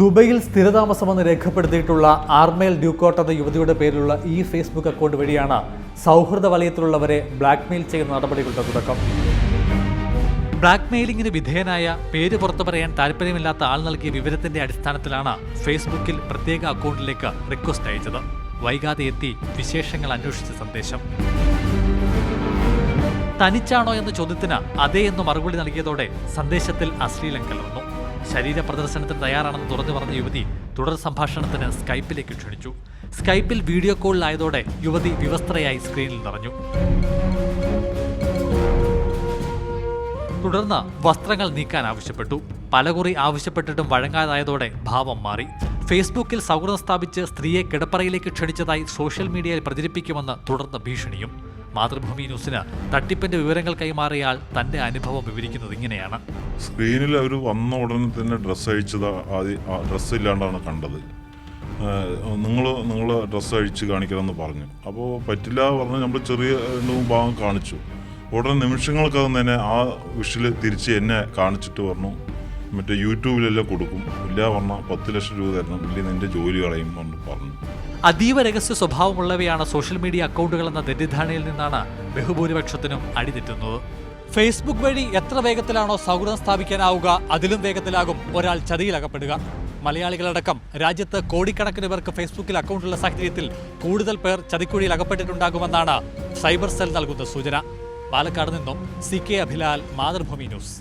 ദുബൈയിൽ സ്ഥിരതാമസമെന്ന് രേഖപ്പെടുത്തിയിട്ടുള്ള ആർമേൽ ഡ്യൂക്കോട്ട് എന്ന യുവതിയുടെ പേരിലുള്ള ഈ ഫേസ്ബുക്ക് അക്കൗണ്ട് വഴിയാണ് സൗഹൃദ വലയത്തിലുള്ളവരെ ബ്ലാക്ക്മെയിൽ ചെയ്യുന്ന നടപടികളുടെ തുടക്കം. ബ്ലാക്ക്മെയിലിംഗിന് വിധേയനായ പേര് പുറത്തു പറയാൻ താല്പര്യമില്ലാത്ത ആൾ നൽകിയ വിവരത്തിന്റെ അടിസ്ഥാനത്തിലാണ് ഫേസ്ബുക്കിൽ പ്രത്യേക അക്കൗണ്ടിലേക്ക് റിക്വസ്റ്റ് അയച്ചത്. വൈകാതെ എത്തി വിശേഷങ്ങൾ അന്വേഷിച്ച സന്ദേശം. തനിച്ചാണോ എന്ന ചോദ്യത്തിന് അതേ എന്ന് മറുപടി നൽകിയതോടെ സന്ദേശത്തിൽ അശ്ലീലം കലർന്നു. ശരീര പ്രദർശനത്തിന് തയ്യാറാണെന്ന് തുറന്നു പറഞ്ഞ യുവതി തുടർ സംഭാഷണത്തിന് സ്കൈപ്പിലേക്ക് ക്ഷണിച്ചു. സ്കൈപ്പിൽ വീഡിയോ കോളിലായതോടെ യുവതി വിവസ്ത്രയായി സ്ക്രീനിൽ നിറഞ്ഞു. തുടർന്ന് വസ്ത്രങ്ങൾ നീക്കാൻ ആവശ്യപ്പെട്ടു. പലകുറി ആവശ്യപ്പെട്ടിട്ടും വഴങ്ങാതായതോടെ ഭാവം മാറി. ഫേസ്ബുക്കിൽ സൗഹൃദം സ്ഥാപിച്ച് സ്ത്രീയെ കിടപ്പറയിലേക്ക് ക്ഷണിച്ചതായി സോഷ്യൽ മീഡിയയിൽ പ്രചരിപ്പിക്കുമെന്ന് തുടർന്ന് ഭീഷണിയും. മാതൃഭൂമി ന്യൂസിന് തട്ടിപ്പിന്റെ വിവരങ്ങൾ കൈമാറിയാൽ തന്റെ അനുഭവം വിവരിക്കുന്നത് ഇങ്ങനെയാണ്. സ്ക്രീനിൽ അവർ വന്ന ഉടനെ തന്നെ ഡ്രസ്സ് അഴിച്ചത് ആദ്യം ഡ്രസ്സ് ഇല്ലാണ്ടാണ് കണ്ടത്. നിങ്ങൾ നിങ്ങൾ ഡ്രസ്സ് അഴിച്ച് കാണിക്കണമെന്ന് പറഞ്ഞു. അപ്പോൾ പറ്റില്ല പറഞ്ഞ് നമ്മൾ ചെറിയ രണ്ട് ഭാഗം കാണിച്ചു. ഉടനെ നിമിഷങ്ങൾക്കകം തന്നെ ആ വിഷിൽ തിരിച്ച് എന്നെ കാണിച്ചിട്ട് പറഞ്ഞു. മറ്റേ യൂട്യൂബിലെല്ലാം കൊടുക്കും. ഇല്ല പറഞ്ഞാൽ പത്ത് ലക്ഷം രൂപ തരണം. ഇല്ലെങ്കിൽ നിന്റെ ജോലി കളയും എന്ന് പറഞ്ഞു. അതീവ രഹസ്യ സ്വഭാവമുള്ളവയാണ് സോഷ്യൽ മീഡിയ അക്കൗണ്ടുകൾ എന്ന തെറ്റിദ്ധാരണയിൽ നിന്നാണ് ബഹുഭൂരിപക്ഷത്തിനും അടിതെറ്റുന്നത്. ഫേസ്ബുക്ക് വഴി എത്ര വേഗത്തിലാണോ സൗഹൃദം സ്ഥാപിക്കാനാവുക അതിലും വേഗത്തിലാകും ഒരാൾ ചതിയിലകപ്പെടുക. മലയാളികളടക്കം രാജ്യത്ത് കോടിക്കണക്കിന് പേർക്ക് ഫേസ്ബുക്കിൽ അക്കൗണ്ടുള്ള സാഹചര്യത്തിൽ കൂടുതൽ പേർ ചതിക്കുഴിയിൽ അകപ്പെട്ടിട്ടുണ്ടാകുമെന്നാണ് സൈബർ സെൽ നൽകുന്ന സൂചന. പാലക്കാട് നിന്നും C K Abhilal Mathrubhumi news.